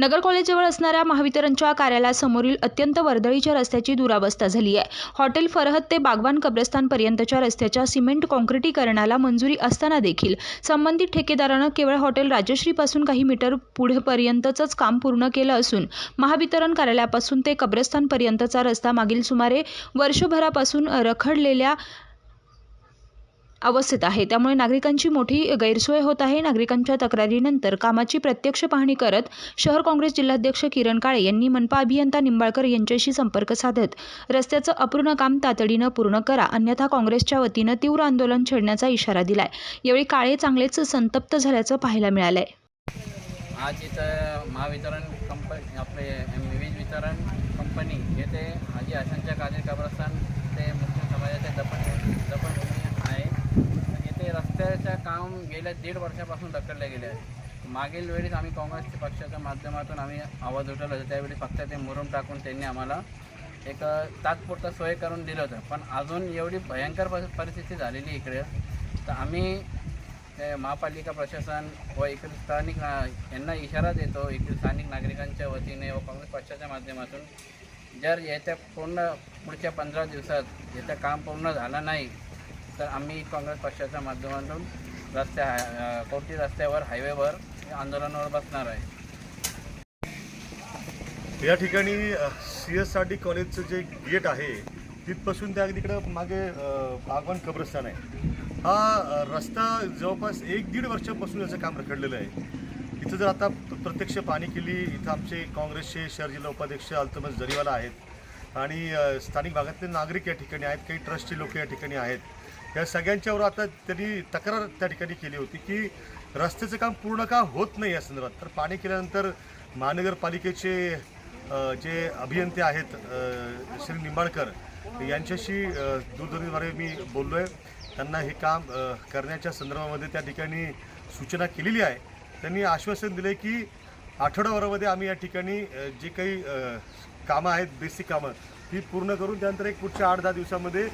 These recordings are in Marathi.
नगर कॉलेजजवळ असणाऱ्या महावितरणच्या कार्यालयासमोरील अत्यंत वर्दळीच्या रस्त्याची दुरावस्था झाली आहे. हॉटेल फरहत ते बागवान कब्रस्तानपर्यंतच्या रस्त्याच्या सिमेंट काँक्रिटीकरणाला मंजुरी असताना देखील संबंधित ठेकेदारानं केवळ हॉटेल राजश्रीपासून काही मीटर पुढेपर्यंतच काम पूर्ण केलं असून महावितरण कार्यालयापासून ते कब्रस्तानपर्यंतचा रस्ता मागील सुमारे वर्षभरापासून रखडलेल्या अवस्थेत आहे. त्यामुळे नागरिकांची मोठी गैरसोय होत आहे. नागरिकांच्या तक्रारीनंतर कामाची प्रत्यक्ष पाहणी करत शहर काँग्रेस जिल्हाध्यक्ष किरण काळे यांनी मनपा अभियंता निंबाळकर यांच्याशी संपर्क साधत रस्त्याचं अपूर्ण काम तातडीनं पूर्ण करा अन्यथा काँग्रेसच्या वतीनं तीव्र आंदोलन छेडण्याचा इशारा दिलाय. यावेळी काळे चांगलेच संतप्त झाल्याचं पाहायला मिळालंय. आज इथं महावितरण कंपनी आपले वीज वितरण कंपनी येथे हाजी आशांच्या काजी कब्रस्तान ते मुस्लिम समाजाचे दफन दफन आहे रस्त्याचं काम गेल्या दीड वर्षापासून ढकलले गेले आहे. मागील वेळेस आम्ही काँग्रेस पक्षाच्या माध्यमातून आम्ही आवाज उठवला होता. त्यावेळी फक्त ते मुरुम टाकून त्यांनी आम्हाला एक तात्पुरता सोय करून दिलं होतं. पण अजून एवढी भयंकर परिस्थिती झालेली इकडे. तर आम्ही महापालिका प्रशासन व इकडे स्थानिक ना यांना इशारा देतो. इकडे स्थानिक नागरिकांच्या वतीने व काँग्रेस पक्षाच्या माध्यमातून जर येत्या पूर्ण पुढच्या पंधरा दिवसात येत्या काम पूर्ण झालं नाही तर आम्ही काँग्रेस पक्षाच्या माध्यमातून रस्त्या अ, कोटी रस्त्यावर हायवेवर आंदोलनावर बसणार आहे. या ठिकाणी सी एस आर डी कॉलेजचं जे गेट आहे तिथपासून त्या तिकडं मागे बागवान कब्रस्तान आहे. हा रस्ता जवळपास एक दीड वर्षापासून याचं काम रखडलेलं आहे. इथं जर आता प्रत्यक्ष पाणी केली इथं आमचे काँग्रेसचे शहर जिल्हा उपाध्यक्ष अल्तमस जरीवाला आहेत. आणि स्थानिक भागातले नागरिक या ठिकाणी आहेत काही ट्रस्टची लोक या ठिकाणी आहेत. या सगळ्यांच्यावर आता त्यांनी तक्रार त्या ठिकाणी केली होती की रस्त्याचं काम पूर्ण का होत नाही या संदर्भात? तर पाणी केल्यानंतर महानगरपालिकेचे जे अभियंते आहेत श्री निंबाळकर यांच्याशी दूरध्वनीद्वारे मी बोललो आहे त्यांना हे काम करण्याच्या संदर्भामध्ये त्या ठिकाणी सूचना केलेली आहे. त्यांनी आश्वासन दिले की आठवडाभरामध्ये आम्ही या ठिकाणी जे काही कामं आहेत बेसिक कामं ती पूर्ण करून त्यानंतर एक पुढच्या आठ दहा दिवसामध्ये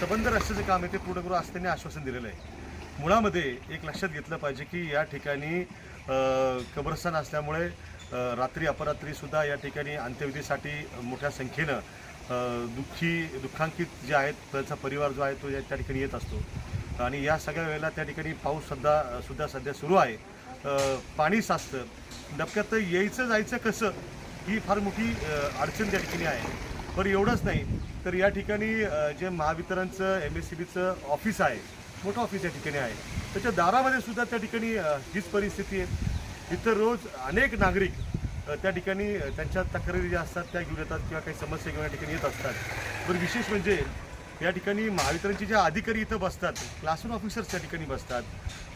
सबंध रस्त्याचं काम आहे ते पूर्ण करू असं त्यांनी आश्वासन दिलेलं आहे. मुळामध्ये एक लक्षात घेतलं पाहिजे की या ठिकाणी कब्रस्तान असल्यामुळे रात्री अपरात्रीसुद्धा या ठिकाणी अंत्यविधीसाठी मोठ्या संख्येनं दुःखी दुःखांकित जे आहेत त्यांचा परिवार जो आहे तो या त्या ठिकाणी येत असतो. आणि या सगळ्या वेळेला त्या ठिकाणी पाऊस सुद्धा सुद्धा सध्या सुरू आहे. पाणी साचतं. डबक्यात यायचं जायचं कसं ही फार मोठी अडचण त्या ठिकाणी आहे. बरं एवढंच नाही. तर या ठिकाणी जे महावितरणचं एम एस सी बीचं ऑफिस आहे मोठं ऑफिस या ठिकाणी आहे. त्याच्या दारामध्ये सुद्धा त्या ठिकाणी हीच परिस्थिती आहे. इथं रोज अनेक नागरिक त्या ठिकाणी त्यांच्या तक्रारी ज्या असतात त्या घेऊन येतात किंवा काही समस्या घेऊन या ठिकाणी येत असतात. पण विशेष म्हणजे या ठिकाणी महावितरणचे जे अधिकारी इथं बसतात क्लासरूम ऑफिसर्स त्या ठिकाणी बसतात.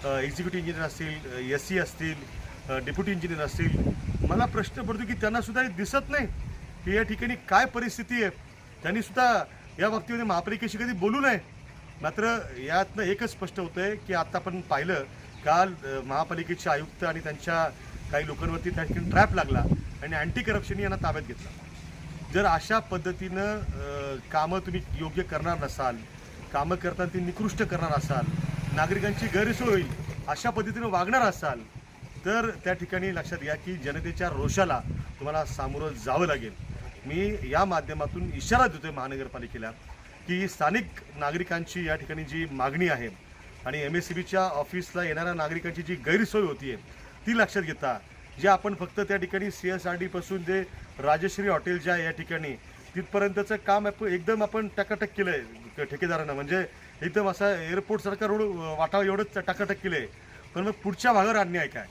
एक्झिक्युटिव्ह इंजिनियर असतील एस सी असतील डेप्युटी इंजिनियर असतील. मला प्रश्न पडतो की त्यांना सुद्धा हे दिसत नाही. की या ठिकाणी काय परिस्थिती आहे त्यांनी सुद्धा या बाबतीमध्ये महापालिकेशी कधी बोलू नये. मात्र यातनं एकच स्पष्ट होतं आहे की आता आपण पाहिलं काल महापालिकेचे आयुक्त आणि त्यांच्या काही लोकांवरती त्या ठिकाणी ट्रॅप लागला आणि अँटी करप्शन यांना ताब्यात घेतला. जर अशा पद्धतीनं कामं तुम्ही योग्य करणार नसाल कामं करताना ती निकृष्ट करणार असाल नागरिकांची गैरसोय होईल अशा पद्धतीनं वागणार असाल तर त्या ठिकाणी लक्षात घ्या की जनतेच्या रोषाला तुम्हाला सामोरं जावं लागेल. मी या माध्यमातून इशारा देतोय महानगरपालिकेला की स्थानिक नागरिकांची या ठिकाणी जी मागणी आहे आणि एम एस सी बीच्या ऑफिसला येणाऱ्या नागरिकांची जी गैरसोय होती आहे ती लक्षात घेता. जे आपण फक्त त्या ठिकाणी सी एस आर डीपासून जे राजश्री हॉटेल जे आहे या ठिकाणी तिथपर्यंतचं काम एकदम आपण टकाटक केलं आहे ठेकेदारांना. म्हणजे एकदम असा एअरपोर्टसारखा रोड वाटावं एवढंच टकाटक केलं आहे पण मग पुढच्या भागावर अन्याय काय?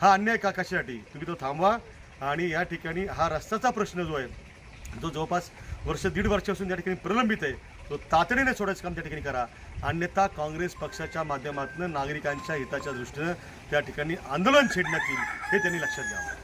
हा अन्याय का कशासाठी? तुम्ही तो थांबवा. आणि या ठिकाणी हा रस्त्याचा प्रश्न जो आहे जो जवळपास वर्ष दीड वर्षापासून या ठिकाणी प्रलंबित आहे. तो तातडीने सोडायचं काम त्या ठिकाणी करा. अन्यथा काँग्रेस पक्षाच्या माध्यमातून नागरिकांच्या हिताच्या दृष्टीनं त्या ठिकाणी आंदोलन छेडण्यात येईल हे त्यांनी लक्षात घ्यावं.